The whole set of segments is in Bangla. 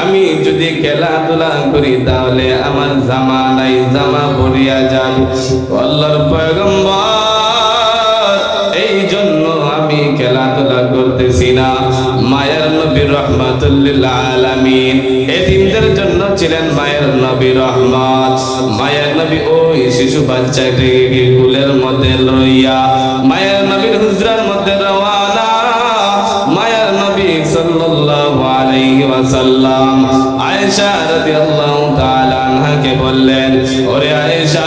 আমি যদি খেলাধুলা করি তাহলে আমার জামা নাই, জামা পরিয়া যায় আল্লাহর পয়গম্বর, এই জন্য আমি খেলাধুলা করতেছি না। মায়ের নবী রহমাতুল্লিল আলামিন এতিমদের জন্য ছিলেন মায়ের নবী রহমত। মায়ের নবী ওই শিশু বাচ্চাটিকে কুলের মধ্যে লইয়া মায়ের নবীর হুজরার আয়েশা রাদিয়াল্লাহু তাআলা আনহাকে বললেন ওরে আয়েশা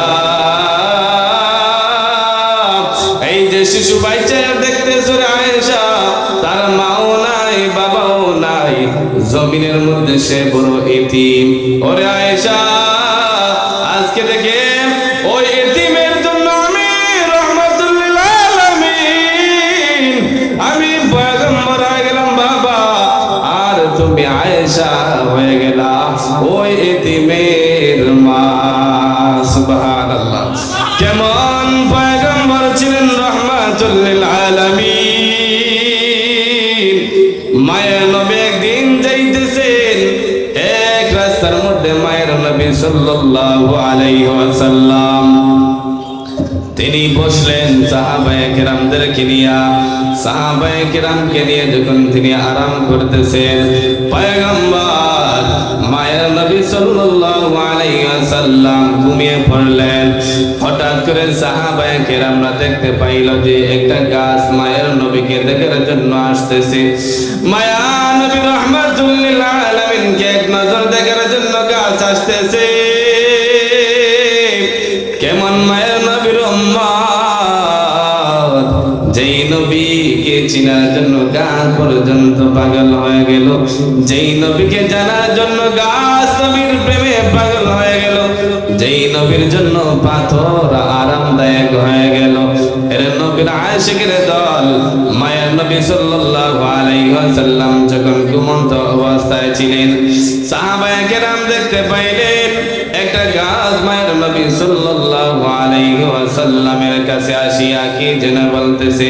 রহমাতুল্লিল একদিন এক রাস্তার মধ্যে মায়ের সাল্লাল্লাহু আলাইহি তিনি বসলেন সাহাবায়ে কেরামদেরকে নিয়ে। সাহাবায়ে কেরামকে নিয়ে যখন তিনি আরাম করতেছেন, পয়গম্বর, মায়ের নবী সাল্লাল্লাহু আলাইহি ওয়াসাল্লাম ঘুমিয়ে পড়লেন। হঠাৎ করে সাহাবায়ে কেরামরা দেখতে পাইল যে একটা গাছ মায়ের নবীকে দেখার জন্য আসতেছে। মায়া নবী রহমাতুল লিল আলামিনকে এক নজর দেখার জন্য গাছ আসতেছে। চিনার জন্য গাছ পর্যন্ত পাগল হয়ে গেল। যেই নবীকে জানার জন্য গাছ নবীর প্রেমে পাগল হয়ে গেল। যেই নবীর জন্য পাথর আরামদায়ক হয়ে গেল। এর নবীর আশিকের দল, মায়ের নবী সাল্লাল্লাহু আলাইহি ওয়াসাল্লাম যখন ঘুমন্ত অবস্থায় ছিলেন, সাহাবায়ে কেরাম দেখতে পাইলেন, একটা গাছ মায়ের নবী সাল্লাল্লাহু আলাইহি ওয়াসাল্লামের কাছে আসিয়া কি যেন বলতেছে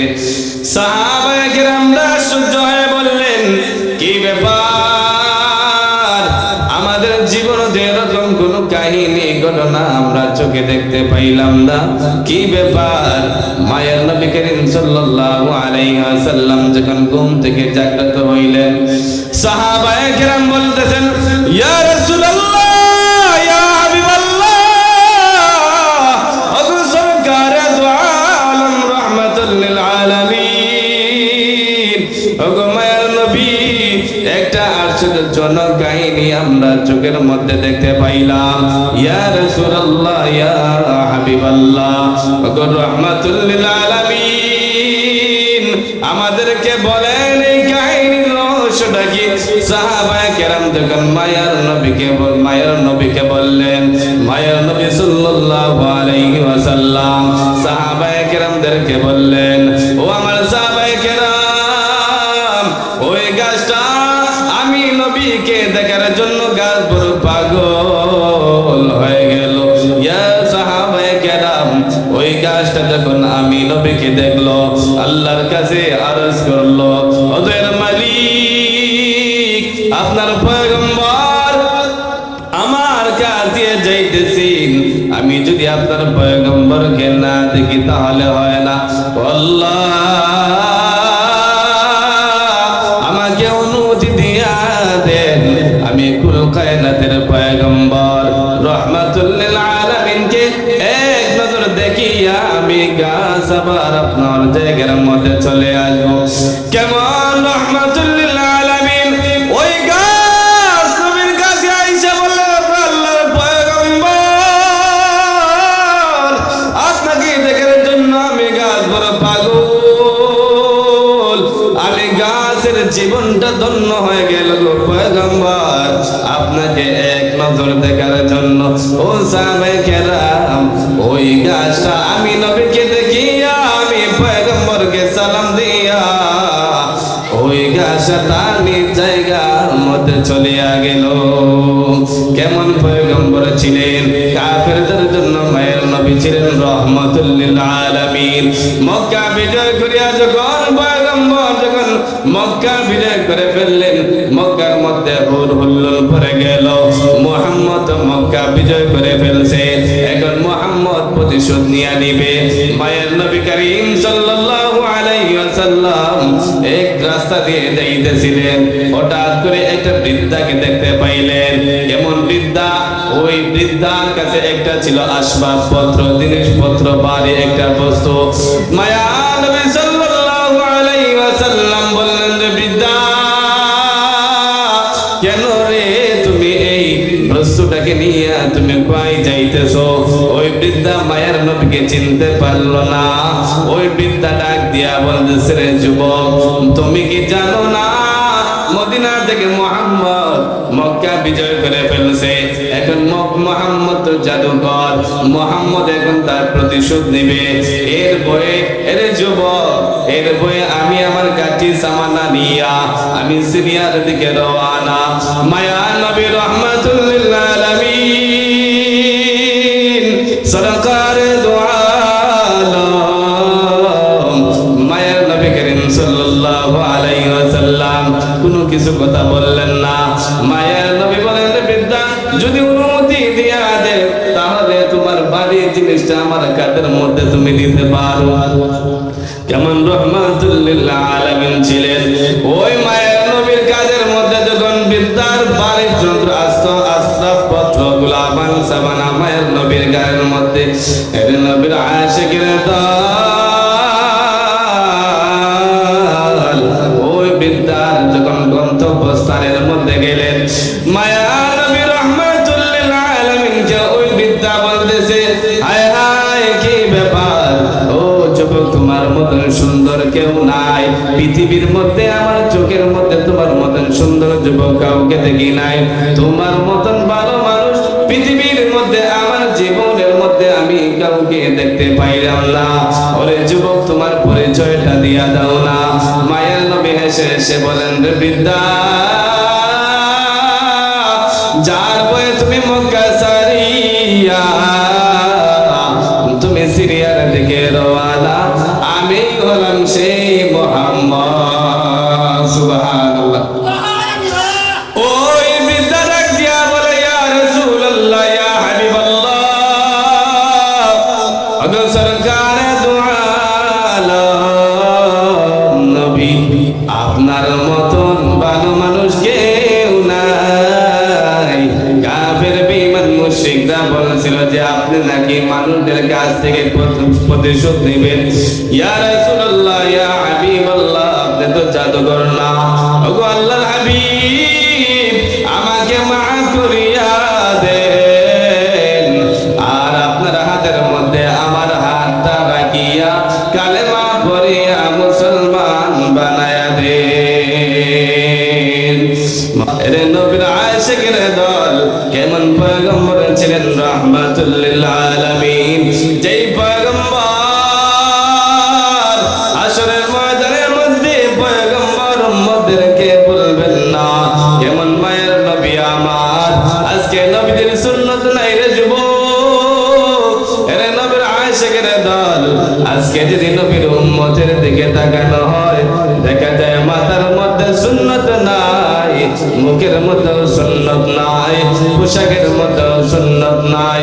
চোখে দেখতে পাইলাম না। কি ব্যাপার? মায়ের যখন ঘুম থেকে জাগ্রত হইলেন সাহাবায়ে কেরাম বলতেছেন কাহিনী আমরা চোখের মধ্যে দেখতে পাইলাম। ইয়া রাসূলুল্লাহ, ইয়া হাবিবাল্লাহ রাহমাতুল আলামিন। আমাদেরকে বলেন, এই কাহিনীর রহস্যটা কি? সাহাবায়ে কেরাম যখন মায়ের নবীকে বল মায়ের নবীকে বললেন নবীকে দেখার জন্য গাছ বড় পাগল হয়ে গেল। ওই গাছটা যখন আমি নবীকে দেখল, আল্লাহর কাছে আরজ করল, ওদের মালিক, আপনার পয়গম্বর আমার কাছ দিয়ে যাইতেছেন। আমি যদি আপনার পয়গম্বরকে না দেখি তাহলে হয় আপনার জায়গার মধ্যে চলে আসব। কেমন আমি গাছের জীবনটা ধন্য হয়ে গেল গো পয়গম্বর। আপনাকে এক নজর দেখার জন্য, ও সাহাবায়ে কেরাম, ওই গাছটা আমি নবীকে তার জায়গার মধ্যে চলিয়া গেল। কেমন পয়গম্বর ছিলেন? কাফেরদের জন্য মায়ের নবী ছিলেন রহমতুল্লিল আলামিন। মক্কা বিজয় করিয়া যখন পয়গম্বর যখন মক্কা বিজয় করে ফেললেন, মক্কার মধ্যে হুর হুল্লোল পড়ে গেল। মোহাম্মদ মক্কা বিজয় করে ফেলছে। এখন মোহাম্মদ প্রতিশোধ নিয়ে নিবে। মায়ের নবী করিম সাল্লাল্লাহু রাস্তা দিয়ে যাইতেছিলেন। হঠাৎ করে একটা বৃদ্ধাকে দেখতে পাইলেন। কেমন বৃদ্ধা, ওই বৃদ্ধার কাছে একটা ছিল আসবাবপত্র, জিনিসপত্র বাড়ি একটা বস্তু। মায়া তুমি এই নিয়ে তুমি কই যাইতেছো? ওই বৃদ্ধা মায়ের চিনতে পারল না। ওই বলতেছে যুবক, তুমি কি জানো না? মদিনা থেকে মোহাম্মদ মক্কা বিজয় করে ফেলছে। এখন মোহাম্মদ তো জাদুকর মোহাম্মদ এখন তার প্রতিশোধ নেবে। এর বয়ে এর যুবক, এর বয়ে আমি আমার গাঠি সামানা নিয়া, আমি সিরিয়ার দিকে রওয়ানা মায়া নবী রহমাতুল্লিল জিনিসটা আমার কাদের মধ্যে তুমি দিতে পারো? কেমন রহমাতুল্লিল ছিলেন। ওই মায়ের নবীর কাজের মধ্যে যখন বিদ্যার বাড়ির যন্ত্র আস্ত আসবাবপত্র গুলাবান সাবানা মায়ের নবীর গায়ের মধ্যে নবীর নবীর কিনে দল পৃথিবীর মধ্যে, আমার চোখের মধ্যে তোমার মতন সুন্দর যুবক কাউকে দেখি নাই। তোমার মতন ভালো মানুষ পৃথিবীর মধ্যে, আমার জীবনের মধ্যে আমি কাউকে দেখতে পাইলাম না। ওরে যুবক, তোমার পরিচয়টা দিয়া দাও না। মায়ের নবী হেসে এসে বলেন বৃদ্ধা কাছ থেকে প্রতিশোধ নেবেন। ইয়া রাসূলুল্লাহ, ইয়া আপনি তো জাদুকর না। ওগো আল্লাহর হাবিব, আমাকে করিয়া দেন। আর আপনার হাতের মধ্যে আমার হাতটা রাখিয়া কালেমা পড়িয়া মুসলমান বানায়া দেন। এরে নবীর আশিকের দল কেমন পয়গম্বর ছিলেন? রহমাতুল্লিল আলামিন। যেই পয়গম্বর। আসরের ময়দানের মধ্যে পয়গম্বর উম্মতদেরকে বলবেন না, কেমন মায়ের নবী আমার? আজকে নবীদের সুন্নত নাই রে যুবক। এরে নবীর আয়েশেকের দল, আজকে যদি নবীর উম্মতের দিকে তাকানো হয়, দেখা যায় মাথার মধ্যে সুন্নত নাই, মুখের মধ্যে সুন্নত নাই, পোশাকের মধ্যে সুন্নত নাই